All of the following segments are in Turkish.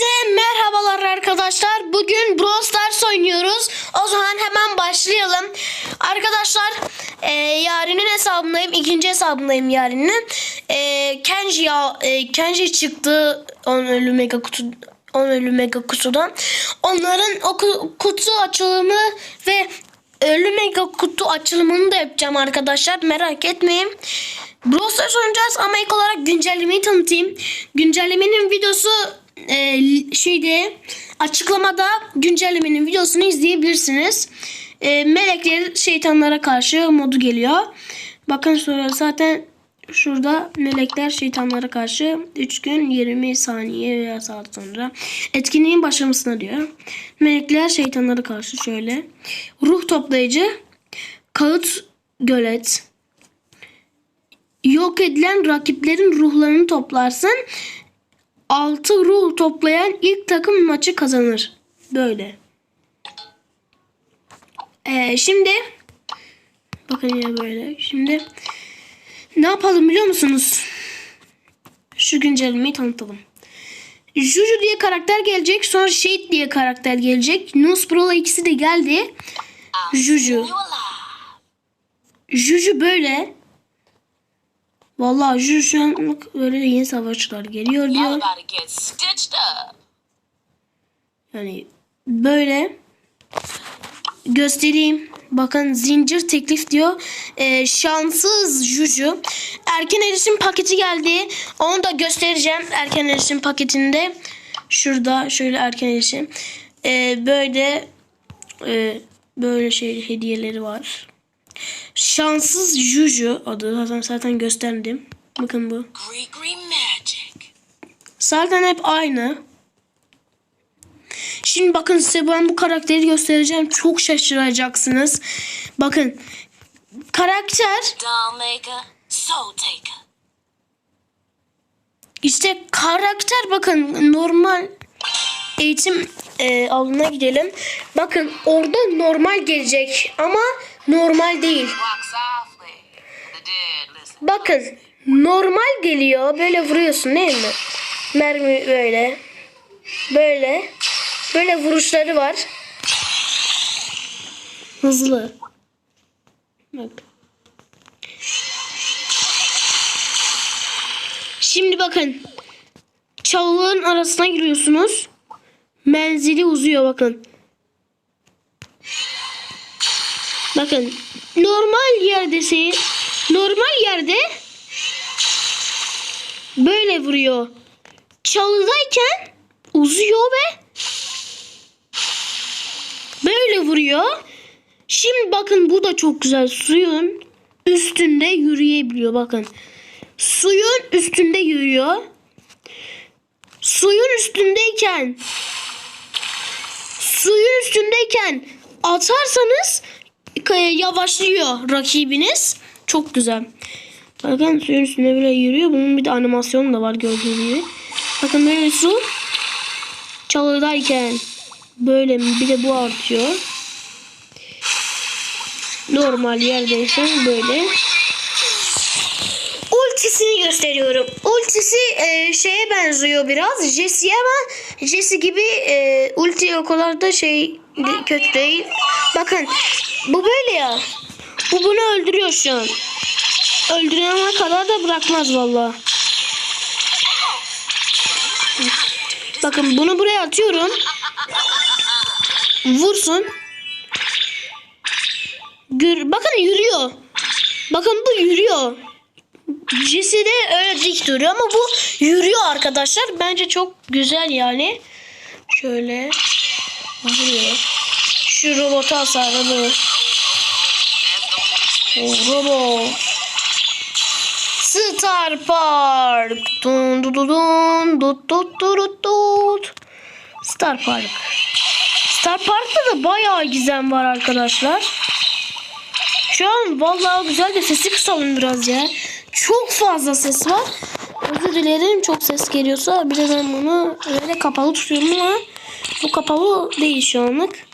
Hepinize merhabalar arkadaşlar. Bugün Brawl Stars oynuyoruz. O zaman hemen başlayalım. Arkadaşlar e, Yaren'in hesabındayım. ikinci hesabındayım Yaren'in. E, Kenji, ya, e, Kenji çıktı 10 ölü mega kutu 10 ölü mega kutudan. Onların o ku- kutu açılımı ve ölü mega kutu açılımını da yapacağım arkadaşlar. Merak etmeyin. Brawl Stars oynayacağız ama ilk olarak güncellemeyi tanıtayım. Güncellemenin videosu e, şeyde açıklamada güncellemenin videosunu izleyebilirsiniz. E, melekler şeytanlara karşı modu geliyor. Bakın sonra zaten şurada melekler şeytanlara karşı 3 gün 20 saniye veya saat sonra etkinliğin başlamasına diyor. Melekler şeytanlara karşı şöyle. Ruh toplayıcı, kağıt gölet, yok edilen rakiplerin ruhlarını toplarsın. 6 ruh toplayan ilk takım maçı kazanır. Böyle. Ee, şimdi bakın ya böyle. Şimdi ne yapalım biliyor musunuz? Şu güncellemeyi tanıtalım. Juju diye karakter gelecek. Sonra Shade diye karakter gelecek. Nuspro'la ikisi de geldi. Juju. Juju böyle. Vallahi Juju şu an böyle yeni savaşçılar geliyor diyor. Yani böyle göstereyim. Bakın zincir teklif diyor. Ee, şanssız Juju. Erken erişim paketi geldi. Onu da göstereceğim. Erken erişim paketinde. Şurada şöyle erken erişim. Ee, böyle e, böyle şey hediyeleri var. Şanssız Juju adı. Zaten zaten gösterdim. Bakın bu. Zaten hep aynı. Şimdi bakın size ben bu karakteri göstereceğim. Çok şaşıracaksınız. Bakın. Karakter işte karakter bakın normal eğitim e, alanına gidelim. Bakın orada normal gelecek ama normal değil. Bakın normal geliyor. Böyle vuruyorsun değil mi? Mermi böyle. Böyle. Böyle vuruşları var. Hızlı. Bak. Şimdi bakın. Çalıların arasına giriyorsunuz. Menzili uzuyor bakın. Bakın normal yerde şey normal yerde böyle vuruyor. Çalıdayken uzuyor ve böyle vuruyor. Şimdi bakın bu da çok güzel. Suyun üstünde yürüyebiliyor bakın. Suyun üstünde yürüyor. Suyun üstündeyken suyun üstündeyken atarsanız yavaşlıyor rakibiniz. Çok güzel. Bakın suyun üstünde böyle yürüyor. Bunun bir de animasyonu da var gördüğünüz gibi. Bakın böyle su çalıdayken böyle bir de bu artıyor. Normal yerdeyse böyle. Gösteriyorum. Ultisi e, şeye benziyor biraz. Jesse'ye ama Jesse gibi e, ulti o kadar da şey de- kötü değil. Bakın bu böyle ya. Bu bunu öldürüyor şu an. Öldürene kadar da bırakmaz valla. Bakın bunu buraya atıyorum. Vursun. Gör, bakın yürüyor. Bakın bu yürüyor. Jesse de öyle dik duruyor ama bu yürüyor arkadaşlar. Bence çok güzel yani. Şöyle vuruyor. Şu robotu hasarladı. O robot. Star Park. Dun dun dun dun dut dut dut dut. Star Park. Star Park'ta da bayağı gizem var arkadaşlar. Şu an vallahi güzel de sesi kısalım biraz ya. Çok fazla ses var. Özür dilerim çok ses geliyorsa. Bir de ben bunu öyle kapalı tutuyorum ama bu kapalı değil şu anlık.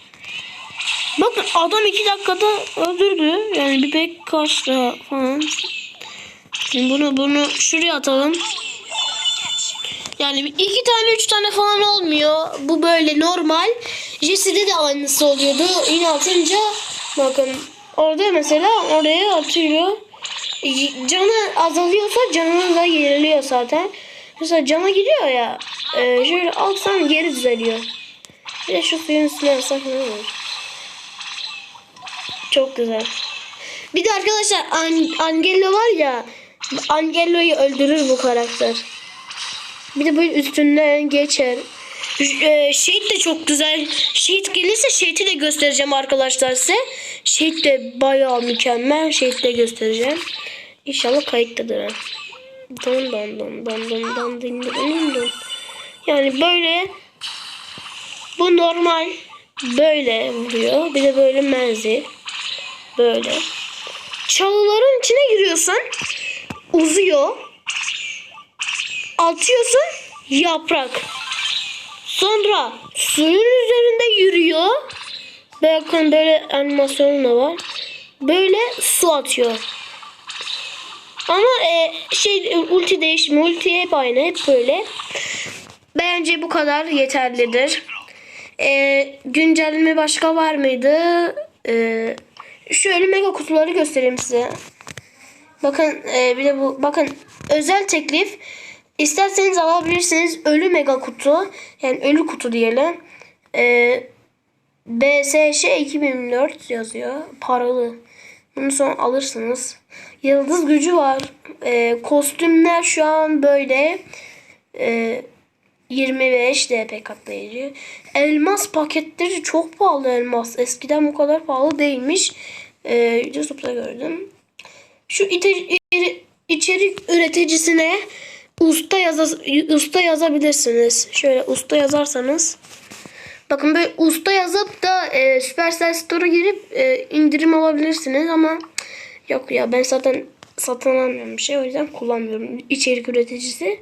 Bakın adam iki dakikada öldürdü. Yani bir pek kaçta falan. Şimdi bunu bunu şuraya atalım. Yani iki tane üç tane falan olmuyor. Bu böyle normal. Jesse'de de aynısı oluyordu. Yine atınca bakın orada mesela oraya atıyor. Canı azalıyorsa canını da yeniliyor zaten. Mesela cana gidiyor ya. E, şöyle alsan geri düzeliyor. Bir de şu suyun üstüne yapsak ne olur? Çok güzel. Bir de arkadaşlar An Angelo var ya. Angelo'yu öldürür bu karakter. Bir de böyle üstünden geçer. Ş- e, Şehit de çok güzel. Şehit gelirse Şehit'i de göstereceğim arkadaşlar size. Şehit de bayağı mükemmel. Şehit de göstereceğim. İnşallah kayıttadır. Don don don don don don din din don. Yani böyle bu normal böyle vuruyor. Bir de böyle menzil. Böyle. Çalıların içine giriyorsun. Uzuyor. Atıyorsun yaprak. Sonra suyun üzerinde yürüyor. Bakın böyle animasyonu da var. Böyle su atıyor. Ama e, şey e, ulti değişmiyor. Ulti hep aynı. Hep böyle. Bence bu kadar yeterlidir. E, güncelleme başka var mıydı? E, şöyle mega kutuları göstereyim size. Bakın e, bir de bu bakın özel teklif isterseniz alabilirsiniz ölü mega kutu yani ölü kutu diyelim. E, BSŞ 2004 yazıyor. Paralı. Bunu sonra alırsınız. Yıldız gücü var. E, kostümler şu an böyle. E, 25 DP katlayıcı. Elmas paketleri çok pahalı elmas. Eskiden bu kadar pahalı değilmiş. E, YouTube'da gördüm. Şu içerik üreticisine usta yaza, usta yazabilirsiniz. Şöyle usta yazarsanız bakın böyle usta yazıp da e, Supercell Store'a girip e, indirim alabilirsiniz ama yok ya ben zaten satın almıyorum bir şey o yüzden kullanmıyorum içerik üreticisi.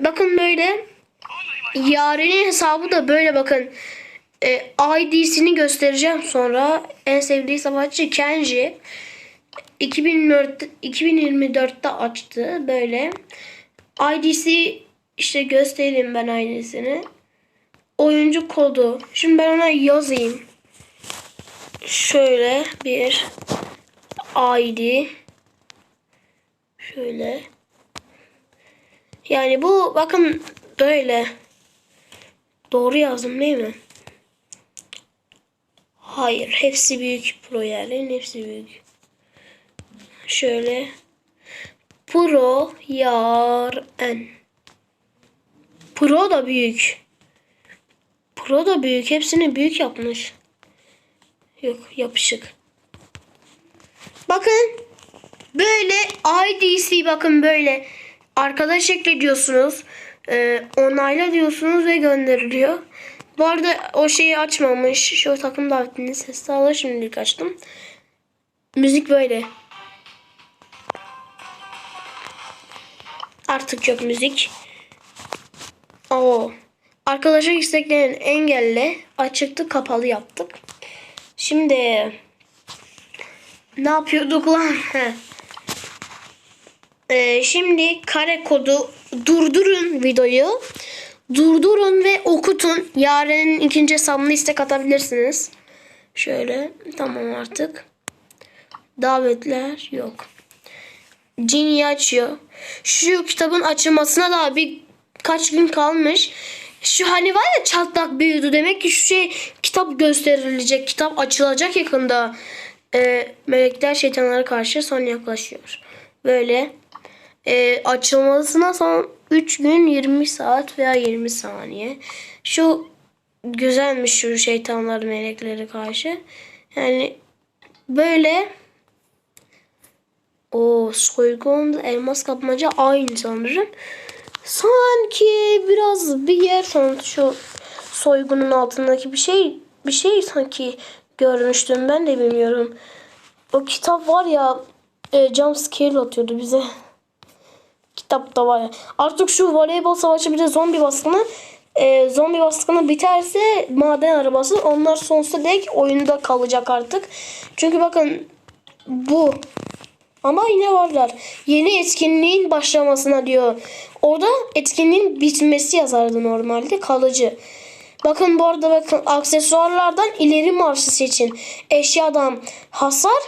Bakın böyle Yaren'in hesabı da böyle bakın. E, ID'sini göstereceğim sonra. En sevdiği savaşçı Kenji. 2004, 2024'te açtı böyle. ID'si işte göstereyim ben ID'sini. Oyuncu kodu. Şimdi ben ona yazayım. Şöyle bir ID. Şöyle. Yani bu bakın böyle. Doğru yazdım değil mi? Hayır. Hepsi büyük pro yerlerin hepsi büyük. Şöyle. Pro yaren. Pro da büyük. Pro da büyük. Hepsini büyük yapmış. Yok yapışık. Bakın. Böyle IDC bakın böyle. Arkadaş eklediyorsunuz. Ee, onayla diyorsunuz ve gönderiliyor. Bu arada o şeyi açmamış. Şu takım davetini ses sağla şimdilik açtım. Müzik böyle. Artık müzik. Oo. Arkadaşa isteklerini engelle. Açıktı kapalı yaptık. Şimdi ne yapıyorduk lan? Ee, şimdi kare kodu durdurun videoyu. Durdurun ve okutun. Yaren'in ikinci hesabına istek atabilirsiniz. Şöyle tamam artık. Davetler yok. Genie açıyor. Şu kitabın açılmasına daha bir kaç gün kalmış. Şu hani var ya çatlak büyüdü demek ki şu şey kitap gösterilecek. Kitap açılacak yakında. Ee, melekler şeytanlara karşı son yaklaşıyor. Böyle e, açılmasına son 3 gün 20 saat veya 20 saniye. Şu güzelmiş şu şeytanlar melekleri karşı. Yani böyle o soygun elmas kapmaca aynı sanırım. Sanki biraz bir yer sanki şu soygunun altındaki bir şey bir şey sanki görmüştüm ben de bilmiyorum. O kitap var ya e, jump scare atıyordu bize. Kitapta var ya. Artık şu voleybol savaşı bir de zombi baskını e, zombi baskını biterse maden arabası onlar sonsuza dek oyunda kalacak artık. Çünkü bakın bu Ama yine varlar. Yeni etkinliğin başlamasına diyor. Orada etkinliğin bitmesi yazardı normalde kalıcı. Bakın bu arada bakın aksesuarlardan ileri marşı seçin. Eşyadan hasar,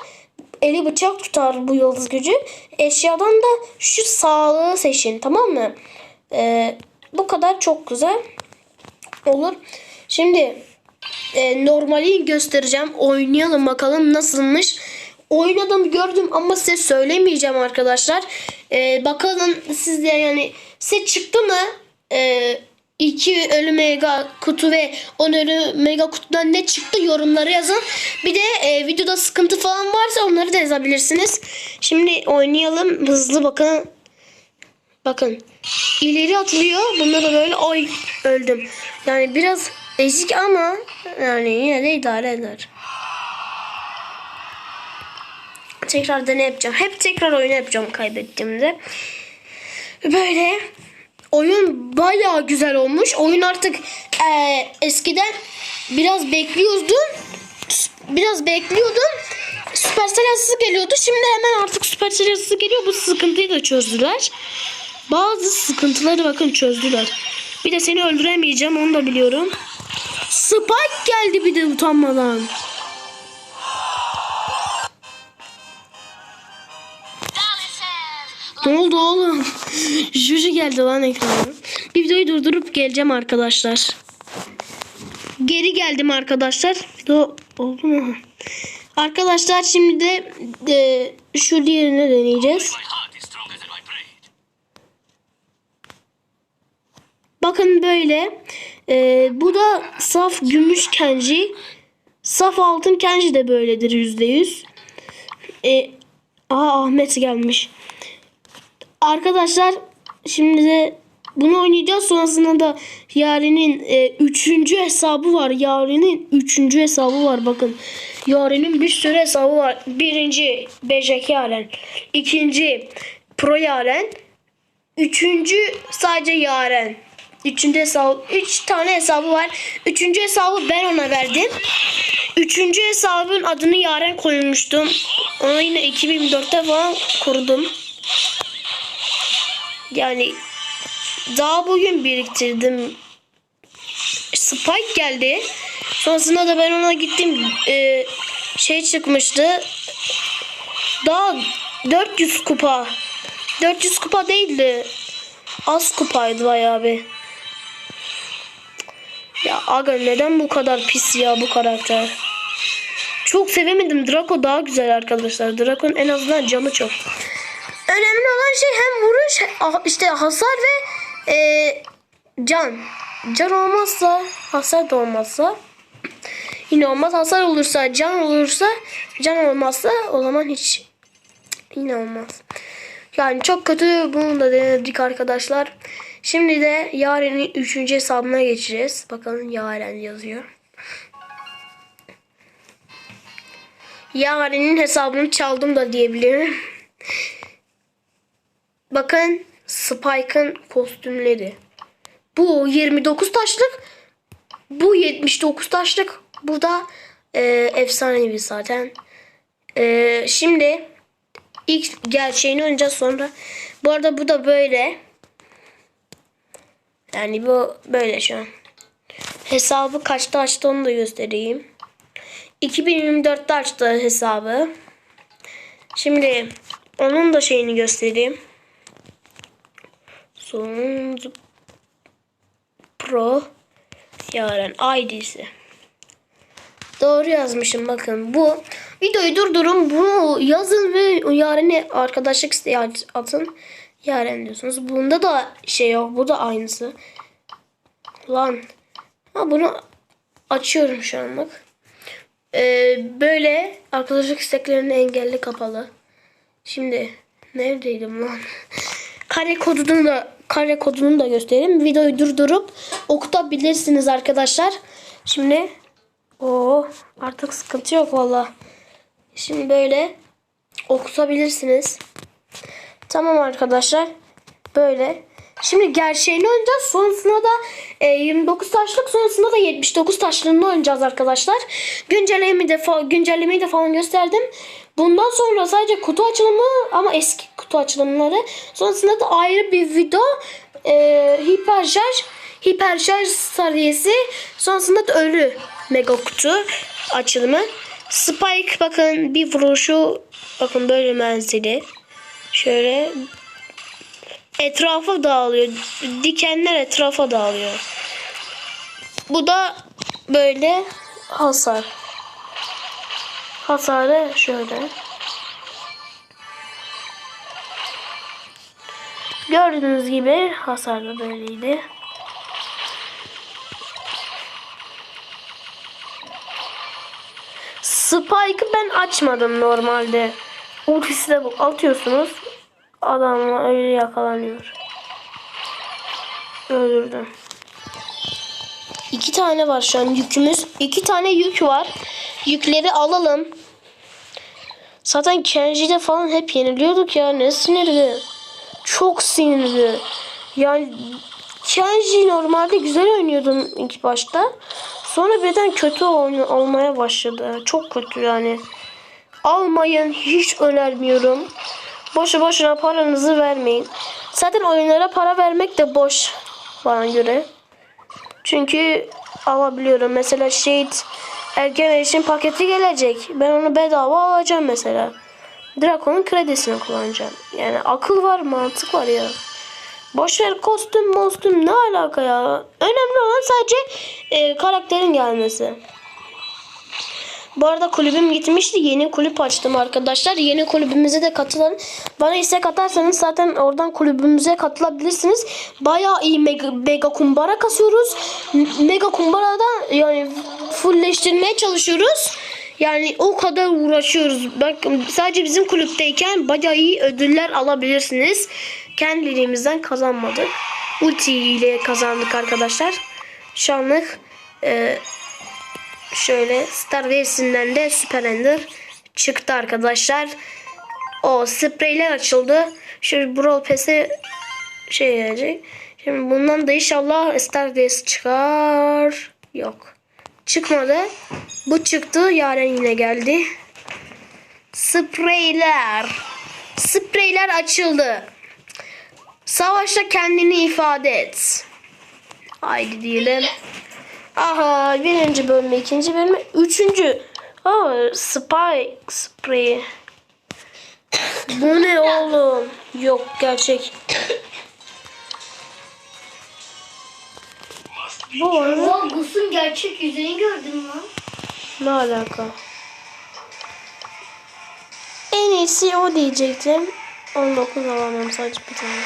eli bıçak tutar bu yıldız gücü. Eşyadan da şu sağlığı seçin tamam mı? Ee, bu kadar çok güzel olur. Şimdi e, normali göstereceğim. Oynayalım bakalım nasılmış. Oynadım gördüm ama size söylemeyeceğim arkadaşlar. E, bakalım sizde yani size çıktı mı? E, 2 ölü mega kutu ve 10 ölü mega kutudan ne çıktı yorumlara yazın. Bir de e, videoda sıkıntı falan varsa onları da yazabilirsiniz. Şimdi oynayalım. Hızlı bakın. Bakın. ileri atılıyor. Bunda da böyle oy öldüm. Yani biraz ezik ama yani yine de idare eder. Tekrar ne yapacağım. Hep tekrar oyunu yapacağım kaybettiğimde. Böyle oyun bayağı güzel olmuş. Oyun artık eee, eskiden biraz bekliyordum. Biraz bekliyordum. Süpersel yazısı geliyordu. Şimdi hemen artık Süpersel yazısı geliyor. Bu sıkıntıyı da çözdüler. Bazı sıkıntıları bakın çözdüler. Bir de seni öldüremeyeceğim onu da biliyorum. Spike geldi bir de utanmadan. Ne oldu oğlum? Juju geldi lan ekrana. Bir videoyu durdurup geleceğim arkadaşlar. Geri geldim arkadaşlar. Video oldu mu? Arkadaşlar şimdi de e, şu diğerini deneyeceğiz. Bakın böyle. E, bu da saf gümüş kenji. Saf altın kenji de böyledir yüzde yüz. E, aha Ahmet gelmiş. Arkadaşlar şimdi de bunu oynayacağız. Sonrasında da Yaren'in e, üçüncü hesabı var. Yaren'in üçüncü hesabı var. Bakın. Yaren'in bir sürü hesabı var. Birinci BJK Yaren. ikinci Pro Yaren. Üçüncü sadece Yaren. Üçüncü hesabı, üç tane hesabı var. Üçüncü hesabı ben ona verdim. Üçüncü hesabın adını Yaren koymuştum. Onu yine 2004'te falan kurdum. Yani daha bugün biriktirdim. Spike geldi. Sonrasında da ben ona gittim. Ee, şey çıkmıştı. Daha 400 kupa. 400 kupa değildi. Az kupaydı bayağı bir. Ya aga neden bu kadar pis ya bu karakter? Çok sevemedim. Draco daha güzel arkadaşlar. Draco'nun en azından canı çok. Önemli olan şey hem vuruş işte hasar ve e, can. Can olmazsa hasar da olmazsa yine olmaz. Hasar olursa can olursa can olmazsa o zaman hiç yine olmaz. Yani çok kötü bunu da denedik arkadaşlar. Şimdi de Yaren'in 3. hesabına geçeceğiz. Bakalım Yaren yazıyor. Yaren'in hesabını çaldım da diyebilirim. Bakın Spike'ın kostümleri. Bu 29 taşlık. Bu 79 taşlık. Bu da e, efsanevi zaten. E, şimdi ilk gerçeğini oynayacağız sonra. Bu arada bu da böyle. Yani bu böyle şu an. Hesabı kaçta açtı onu da göstereyim. 2024'te açtı hesabı. Şimdi onun da şeyini göstereyim. Son Pro Yaren ID'si. Doğru yazmışım bakın bu. Videoyu durdurun bunu yazın ve Yaren'e arkadaşlık isteği at- atın. Yaren diyorsunuz. Bunda da şey yok. Bu da aynısı. Lan. Ha bunu açıyorum şu anlık. Ee, böyle arkadaşlık isteklerini engelli kapalı. Şimdi neredeydim lan? Kare kodunu da kare kodunu da göstereyim. Videoyu durdurup okutabilirsiniz arkadaşlar. Şimdi o artık sıkıntı yok valla. Şimdi böyle okutabilirsiniz. Tamam arkadaşlar. Böyle. Şimdi gerçeğini oynayacağız. Sonrasında da e, 29 taşlık sonrasında da 79 taşlığını oynayacağız arkadaşlar. Güncellemeyi de, güncellemeyi de falan gösterdim. Bundan sonra sadece kutu açılımı ama eski kutu açılımları. Sonrasında da ayrı bir video e, hiperşarj hiperşarj serisi. Sonrasında da ölü mega kutu açılımı. Spike bakın bir vuruşu bakın böyle menzili. Şöyle etrafa dağılıyor. Dikenler etrafa dağılıyor. Bu da böyle hasar. Hasarı şöyle. Gördüğünüz gibi hasar da böyleydi. Spike'ı ben açmadım normalde. Ultisi de bu. Atıyorsunuz. Adamla öyle yakalanıyor. Öldürdüm. İki tane var şu an yükümüz. İki tane yük var. Yükleri alalım. Zaten Kenji'de falan hep yeniliyorduk ya. Ne sinirli. Çok sinirli. Yani Kenji normalde güzel oynuyordum ilk başta. Sonra birden kötü olmaya başladı. Çok kötü yani. Almayın. Hiç önermiyorum. Boşu boşuna paranızı vermeyin. Zaten oyunlara para vermek de boş bana göre. Çünkü alabiliyorum. Mesela Shade erken erişim paketi gelecek. Ben onu bedava alacağım mesela. Drakon'un kredisini kullanacağım. Yani akıl var, mantık var ya. Boşver kostüm mostüm ne alaka ya. Önemli olan sadece e, karakterin gelmesi. Bu arada kulübüm gitmişti. Yeni kulüp açtım arkadaşlar. Yeni kulübümüze de katılın. Bana istek atarsanız zaten oradan kulübümüze katılabilirsiniz. Bayağı iyi mega, mega kumbara kasıyoruz. Mega kumbarada yani fullleştirmeye çalışıyoruz. Yani o kadar uğraşıyoruz. Bak sadece bizim kulüpteyken bayağı iyi ödüller alabilirsiniz. Kendiliğimizden kazanmadık. Ulti ile kazandık arkadaşlar. Şu e, Şöyle Star Wars'inden de Super Ender çıktı arkadaşlar. O spreyler açıldı. Şu Brawl Pass'e şey gelecek. Şimdi bundan da inşallah Star Wars çıkar. Yok. Çıkmadı. Bu çıktı. Yaren yine geldi. Spreyler. Spreyler açıldı. Savaşta kendini ifade et. Haydi diyelim. Aha birinci bölme, ikinci bölme, üçüncü. Aa spike spray. Bu ne oğlum? Yok gerçek. Bu arada O Gus'un gerçek yüzünü gördün mü? ne alaka? En iyisi o diyecektim. 19 alamam sadece bir tane.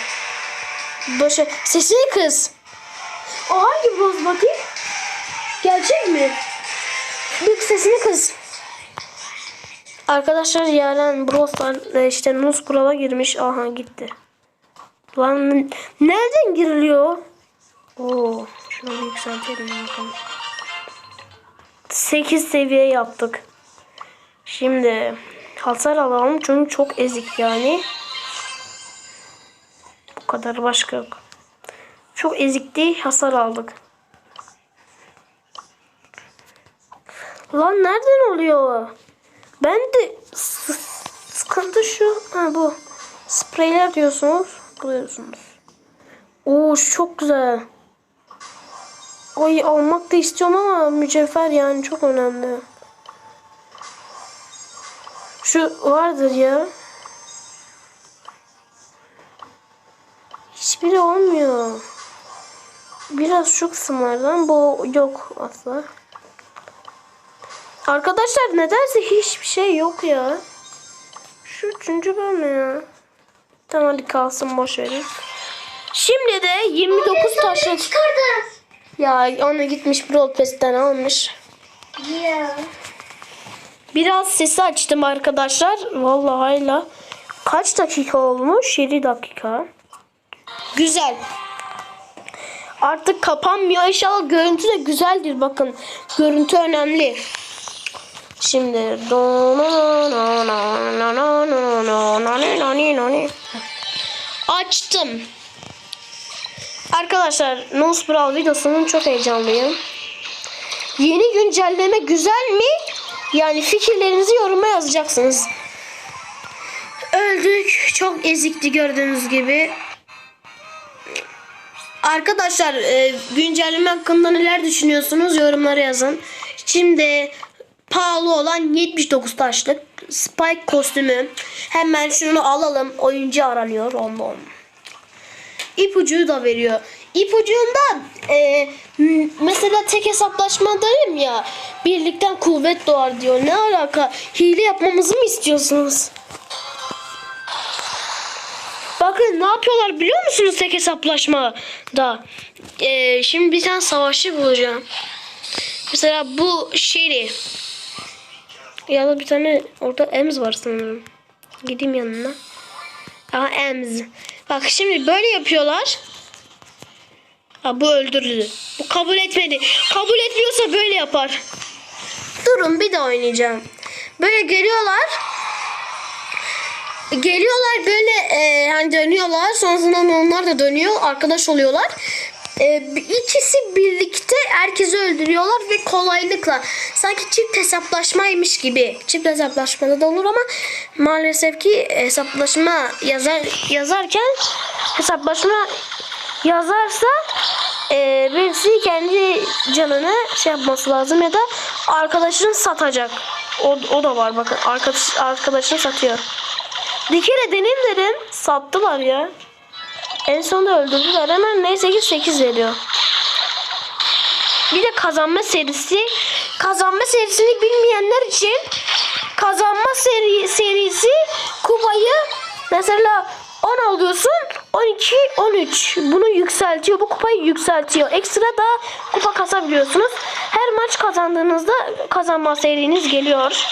Boşa. Sesini kız. O hangi boz bakayım? Gerçek mi? Bir sesini kız. Arkadaşlar Yaren Bros'lar işte Nus Kural'a girmiş. Aha gitti. Lan nereden giriliyor? Oo, şunu yükseltelim bakalım. 8 seviye yaptık. Şimdi hasar alalım çünkü çok ezik yani. Bu kadar başka yok. Çok ezikti hasar aldık. Lan nereden oluyor? Ben de sıkıntı şu. Ha bu. Spreyler diyorsunuz. Buluyorsunuz. Oo çok güzel. Ay almak da istiyorum ama mücevher yani çok önemli. Şu vardır ya. Hiçbiri olmuyor. Biraz şu kısımlardan bu yok asla. Arkadaşlar nedense hiçbir şey yok ya. Şu üçüncü bölme ya. Tamam hadi kalsın boş verin. Şimdi de 29 taşlı Çıkardı. Ya onu gitmiş Brawl Pass'ten almış. Ya. Biraz sesi açtım arkadaşlar. Vallahi hala. Kaç dakika olmuş? 7 dakika. Güzel. Artık kapanmıyor. İnşallah görüntü de güzeldir. Bakın. Görüntü önemli. Şimdi açtım. Arkadaşlar Nose Brawl videosunun çok heyecanlıyım. Yeni güncelleme güzel mi? Yani fikirlerinizi yoruma yazacaksınız. öldük. Çok ezikti gördüğünüz gibi. Arkadaşlar e, güncelleme hakkında neler düşünüyorsunuz yorumlara yazın. Şimdi pahalı olan 79 taşlık Spike kostümü. Hemen şunu alalım. Oyuncu aranıyor. Ondan. İpucu da veriyor. İpucunda e, mesela tek hesaplaşmadayım ya birlikten kuvvet doğar diyor. Ne alaka? Hile yapmamızı mı istiyorsunuz? Bakın ne yapıyorlar biliyor musunuz tek hesaplaşmada? E, şimdi bir tane savaşçı bulacağım. Mesela bu şeyi ya da bir tane orada Ems var sanırım. Gideyim yanına. Aha Ems. Bak şimdi böyle yapıyorlar. Ha bu öldürdü. Bu kabul etmedi. Kabul etmiyorsa böyle yapar. Durun bir de oynayacağım. Böyle geliyorlar. Geliyorlar böyle e, hani dönüyorlar. Sonrasında onlar da dönüyor. Arkadaş oluyorlar. E, ikisi birlikte herkesi öldürüyorlar ve kolaylıkla. Sanki çift hesaplaşmaymış gibi. Çift hesaplaşmada da olur ama maalesef ki hesaplaşma yazar yazarken hesaplaşma yazarsa e, birisi kendi canını şey yapması lazım ya da arkadaşını satacak. O, o da var bakın arkadaş, arkadaşını satıyor. Bir kere deneyim dedim. Sattılar ya. En sonunda öldürdüler. Hemen neyse ki 8 veriyor. Bir de kazanma serisi. Kazanma serisini bilmeyenler için kazanma seri, serisi kupayı mesela 10 alıyorsun 12 13 bunu yükseltiyor bu kupayı yükseltiyor ekstra da kupa kasabiliyorsunuz her maç kazandığınızda kazanma seriniz geliyor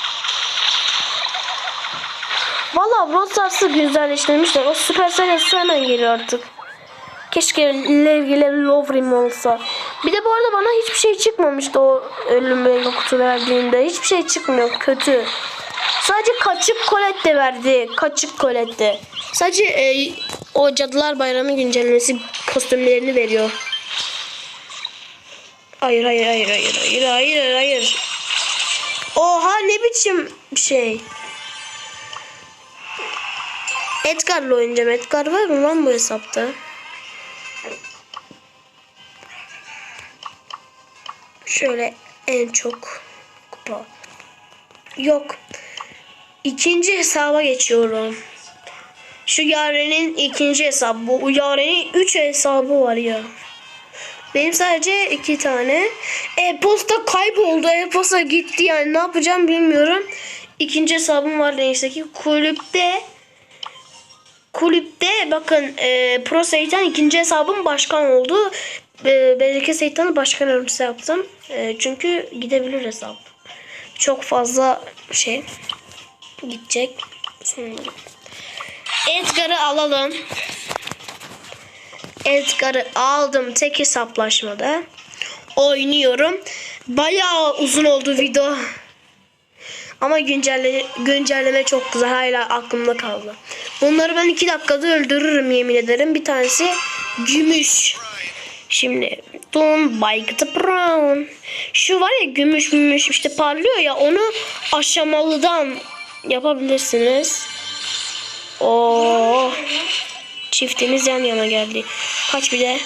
Valla Brawl Stars'ı güzelleştirmişler. O süper serisi hemen geliyor artık. Keşke Levgi'le Lovrim olsa. Bir de bu arada bana hiçbir şey çıkmamıştı o ölüm meyve kutu verdiğinde. Hiçbir şey çıkmıyor. Kötü. Sadece kaçık kolette verdi. Kaçık kolette. Sadece e, o Cadılar Bayramı güncellemesi kostümlerini veriyor. Hayır hayır hayır hayır hayır hayır hayır. Oha ne biçim şey. Edgar'la oynayacağım. Edgar var mı lan bu hesapta? Şöyle en çok kupa. Yok. İkinci hesaba geçiyorum. Şu Yaren'in ikinci hesabı. Bu Yaren'in üç hesabı var ya. Benim sadece iki tane. E-posta kayboldu. E-posta gitti yani. Ne yapacağım bilmiyorum. İkinci hesabım var neyse ki. Kulüpte kulüpte bakın e, Pro Seytan ikinci hesabım başkan oldu. E, Bereke Seytan'ı başkan yardımcısı yaptım. E, çünkü gidebilir hesap. Çok fazla şey gidecek. Sanırım. Edgar'ı alalım. Edgar'ı aldım tek hesaplaşmada. Oynuyorum. Bayağı uzun oldu video. Ama güncelle, güncelleme çok güzel. Hala aklımda kaldı. Bunları ben iki dakikada öldürürüm yemin ederim. Bir tanesi gümüş. Şimdi Don the Brown. Şu var ya gümüş gümüş işte parlıyor ya onu aşamalıdan yapabilirsiniz. Oo. Çiftimiz yan yana geldi. Kaç bir de?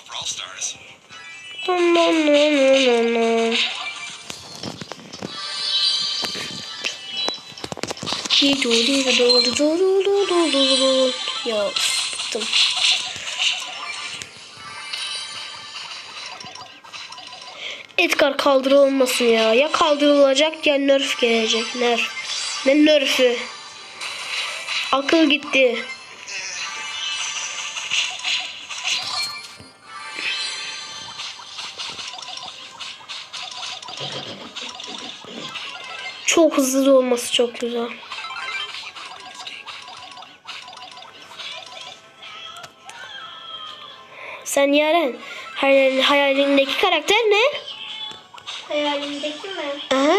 Of Brawl Stars. Dun Ki dolu dolu dolu dolu dolu dolu Ya bıktım. Edgar kaldırılmasın ya. Ya kaldırılacak ya nerf gelecek. Nerf. Ne nerfü? Akıl gitti. Çok hızlı olması çok güzel. Sen Yaren hayal, hayalindeki karakter ne? Hayalimdeki mi? Aha.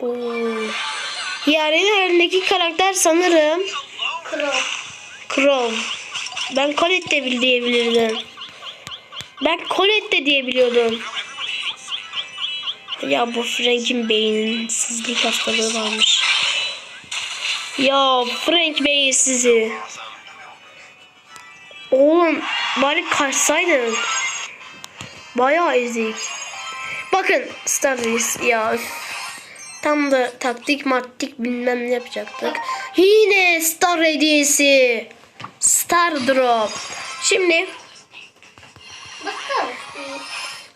Oo. Yaren'in hayalindeki karakter sanırım Kro. Crow. Ben Colette de diyebilirdim. Ben Colette de diyebiliyordum. Ya bu Frank'in beyinsizlik hastalığı varmış. Ya Frank beyinsizi. Oğlum bari kaçsaydın. Bayağı ezik. Bakın Star Wars ya. Tam da taktik mattik bilmem ne yapacaktık. Yine Star hediyesi. Star Drop. Şimdi.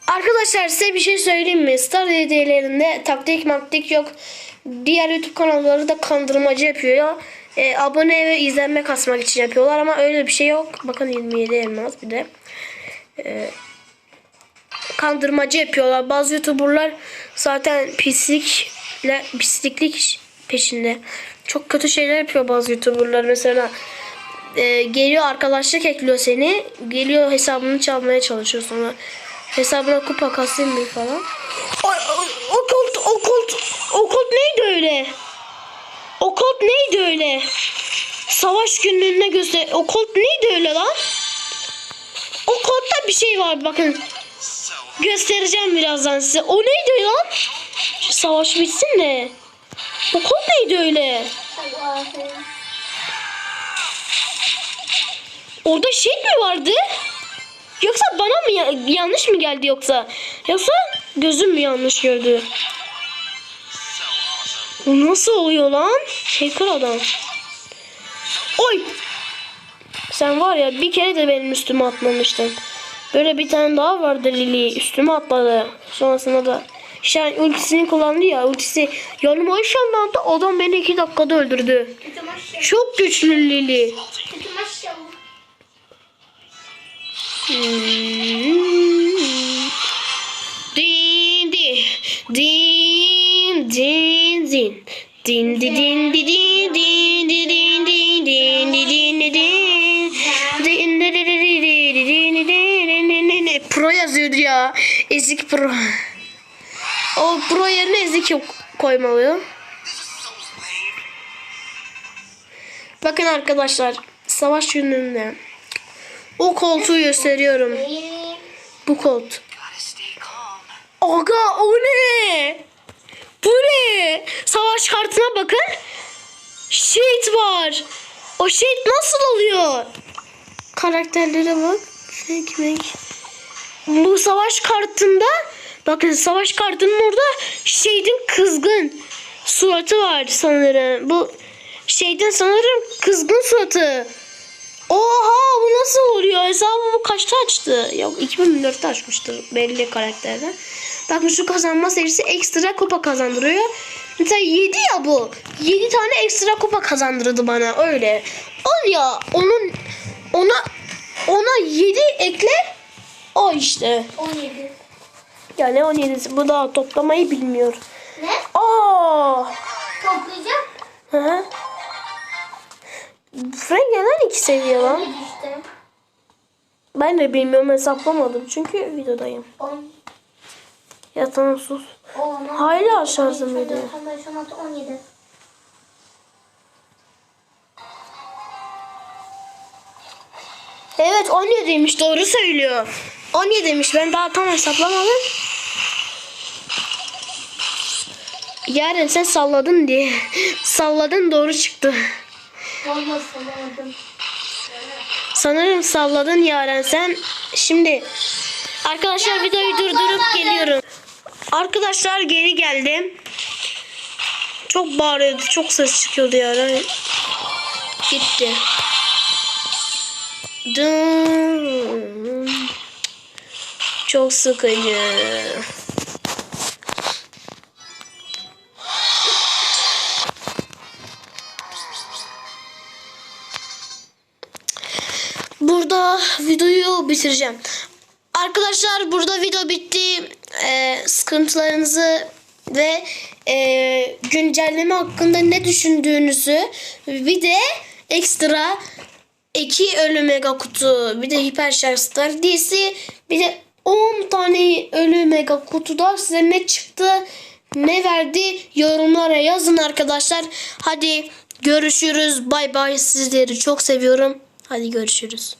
Arkadaşlar size bir şey söyleyeyim mi? Star hediyelerinde taktik maktik yok. Diğer YouTube kanalları da kandırmacı yapıyor ya. E, abone ve izlenme kasmak için yapıyorlar ama öyle bir şey yok. Bakın 27 elmas bir de. E, kandırmacı yapıyorlar. Bazı YouTuber'lar zaten pislikle pisliklik peşinde. Çok kötü şeyler yapıyor bazı YouTuber'lar. Mesela e, geliyor arkadaşlık ekliyor seni. Geliyor hesabını çalmaya çalışıyor sonra. Hesabına kupa kasayım mı falan. O, o, o kolt, o kolt, o kolt neydi öyle? O kolt neydi öyle? Savaş günlüğüne göster. O kolt neydi öyle lan? O koltta bir şey var bakın. Göstereceğim birazdan size. O neydi lan? Savaş bitsin de. O kod neydi öyle? Orada şey mi vardı? Yoksa bana mı ya- yanlış mı geldi yoksa? Yoksa gözüm mü yanlış gördü? Bu nasıl oluyor lan? Hacker adam. Oy! Sen var ya bir kere de benim üstüme atmamıştın. Böyle bir tane daha vardı Lily. Üstüme atladı. Sonrasında da işte ultisini kullandı ya. Ultisi yanıma ışınlandı. Adam beni iki dakikada öldürdü. Çok güçlü maşallah. Din di din din din din di din di din din di din din din di din di din din di di di di di di din di din din din. Pro yazıyordu ya. Ezik pro. O pro yerine ezik yok koymalı. Bakın arkadaşlar savaş yönünde o koltuğu gösteriyorum. Bu kolt. Aga o ne? Bu ne? Savaş kartına bakın. Shade var. O shade nasıl oluyor? Karakterlere bak. Fake. Bu savaş kartında bakın savaş kartının orada Shade'in kızgın suratı var sanırım. Bu Shade'in sanırım kızgın suratı. Oha bu nasıl oluyor? Hesabı bu kaçta açtı? Yok 2004'te açmıştır belli karakterden. Bakın şu kazanma serisi ekstra kupa kazandırıyor. Mesela 7 ya bu. 7 tane ekstra kupa kazandırdı bana öyle. Ol ya onun ona ona 7 ekle o işte. 17. Yani 17'si bu daha toplamayı bilmiyor. Ne? Aa! Toplayacağım. Hı hı. Frank neden iki seviye lan? Ne? Ben de bilmiyorum hesaplamadım çünkü videodayım. 10. Ya tamam sus. 10. Hala şarjım gidiyor. 15, 16, 17. Evet 17'ymiş doğru söylüyor. 17'ymiş ben daha tam hesaplamadım. Yarın sen salladın diye. Salladın doğru çıktı. Olmasın olmadım. Sanırım salladın Yaren sen. Şimdi arkadaşlar videoyu durdurup. Arkadaşlar geri geldim. Çok bağırıyordu. Çok ses çıkıyordu Yaren. Gitti. Dın. Çok sıkıcı. Burada videoyu bitireceğim. Arkadaşlar burada video bitti. Ee, sıkıntılarınızı ve e, güncelleme hakkında ne düşündüğünüzü bir de ekstra iki ölü mega kutu bir de hiper şarj star DC bir de 10 tane ölü mega kutuda size ne çıktı ne verdi yorumlara yazın arkadaşlar. Hadi görüşürüz. Bay bay sizleri çok seviyorum. Hadi görüşürüz.